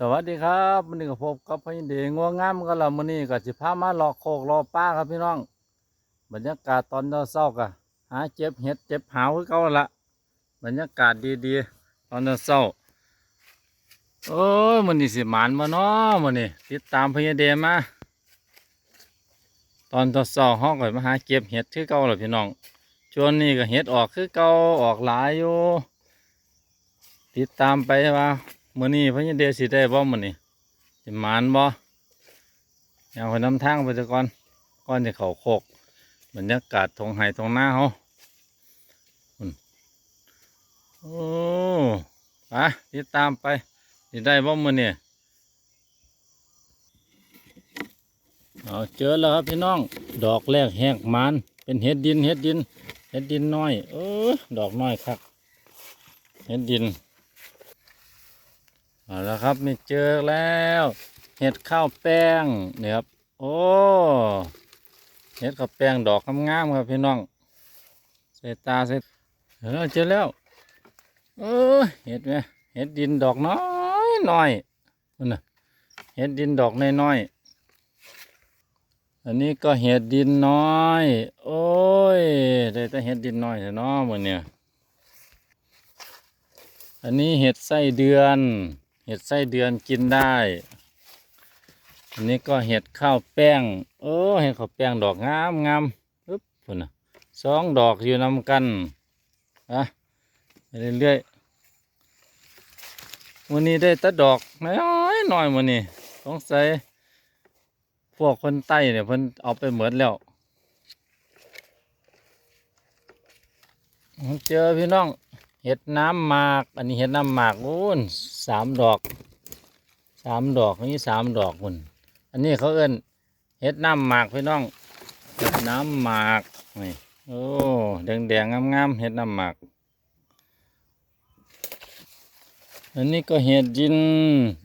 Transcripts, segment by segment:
สวัสดีครับวันนี้ก็พบกับพี่เดงัวงงามกันแล้วมื้อนี้ก็สิพามาเลาะโคกเลาะป้าครับพี่น้อง บรรยากาศตอนเช้าๆก็หาเจ็บเห็ดเจ็บหาวคือเก่าละบรรยากาศดีๆ ตอนเช้าโอ้ยมื้อนี้สิหมานมาเนาะมื้อนี้ติดตามพี่เดมาตอนเช้าๆเฮาก็มาหาเก็บเห็ดคือเก่าล้วพี่น้องช่วงนี้ก็เห็ดออกคือเก่าออกหลายอยู่ติดตามไปว่า มื้อนี้พญเดชสิได้บ่มื้อนี้สิหมานบ่เอาไปนำทางไปซะก่อนก่อนจะเข้าโคกบรรยากาศทงไห้ทงหน้าเฮาโอ้ไปติดตามไปสิได้บ่มื้อนี้เอาเจอแล้วครับพี่น้อง ดอกแรกแหกหมันเป็นเห็ดดินเห็ดดินเห็ดดินน้อย เออดอกน้อยครับเห็ดดิน เอาละครับมีเจอแล้ว เห็ดข้าวแป้งเนี่ยครับโอ้เห็ดข้าวแป้งดอกงามๆครับพี่น้องใส่ตาใส่เออเจอแล้วเออเห็ดไหมเห็ดดินดอกน้อยน้อยนั่นน่ะเห็ดดินดอกน้อยน้อยๆอันนี้ก็เห็ดดินน้อย โอ้ยได้แต่เห็ดดินน้อยแต่น้อหมดเนี่ยอันนี้เห็ดไส้เดือน เห็ดไส้เดือนกินได้ อันนี้ก็เห็ดข้าวแป้งโอ้เห็ดข้าวแป้งดอกงามงามปึ๊บพุ่นนะสองดอกอยู่นำกันอะไปเรื่อยๆวันนี้ได้แตัดดอกน้อยหน่อยวันนี้สงสัยพวกคนใต้เนี่ยเพิ่นเอาไปเหมือนแล้วเจอพี่น้อง เห็ดน้ำหมาก อันนี้เห็ดน้ำหมากโอ้นสามดอกสามดอกนี้สามดอกคุณอันนี้เขาเอิ้นเห็ดน้ำหมากพี่น้องเห็ดน้ำหมากนี่โอ้แดงแดงงามงามๆเห็ดน้ำหมาก อันนี้ก็เห็ดดิน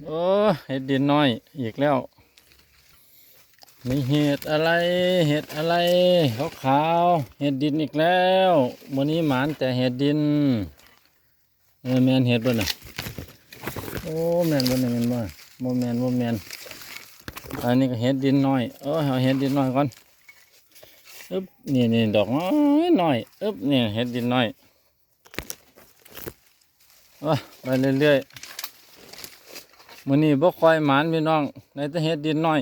โอ้เห็ดดินน้อยอีกแล้วมีเห็ดอะไร เห็ดอะไรขาวขาวๆเห็ดดินอีกแล้ว วันนี้หมานแต่เห็ดดิน เออแมนเห็ดบ่น่ะโอ้แมนบ่น่ะแมนบ่บ่แมนบ่แมนอันนี้ก็เห็ดดินน้อยเออเอาเห็ดดินน้อยก่อนอึ๊บนี่นี่ดอกน้อยน้อยอึ๊บนี่เห็ดดินน้อยว่าไปเรื่อยๆมื้อนี้บ่ค่อยหมานพี่น้องในแต่เห็ดดินน้อย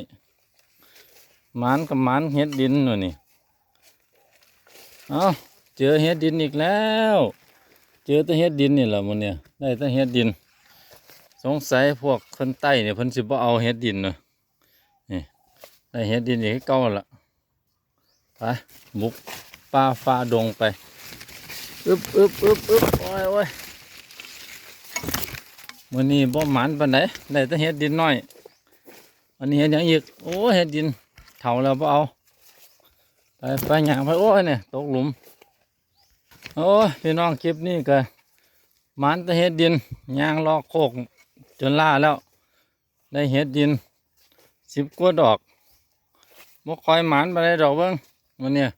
หมานกับหมานเห็ดดินหน่อยนี่ เอาเจอเห็ดดินอีกแล้ว เจอต่เห็ดดินนี่แหละมันเนี่ยได้ต่เห็ดดิน สงสัยพวกคนใต้เนี่ยเพิ่นสิบ่เอาเห็ดดินเนาะนี่ได้เห็ดดินอีกเก่าละไปบุกป่าฟ้าดงไปอึบอึบอึบอึบโอ้ยโอ้ยมันนี้บ่หมานปานใดได้แต่เห็ดดินน้อย อันนี้เห็ดหยังอีก โอ้เห็ดดินเท่าแล้วพอเอา ไปไปหยางไปโอ้ยเนี่ยตกหลุม โอ้ยพี่น้องคลิปนี้ก็มันตะเห็ดดินยางลอกโคกจนล่าแล้ว ได้เห็ดดินสิบกว่าดอกบ่คอยหมันไปได้ดอกเบิ้งมันเนี่ย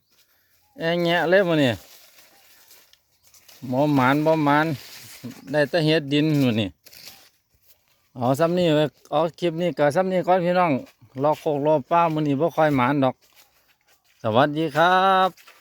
แอะแงะเลยมันเนี่ยบ่หมันบ่หมันได้ต่เห็ดดินนู่นนี่เอาซ้ำนี่เอาคลิปนี้ก็ซ้ำนี่ก่อนพี่น้องรอโคกรอป้ามันนี่บ่คอยหมานดอก สวัสดีครับ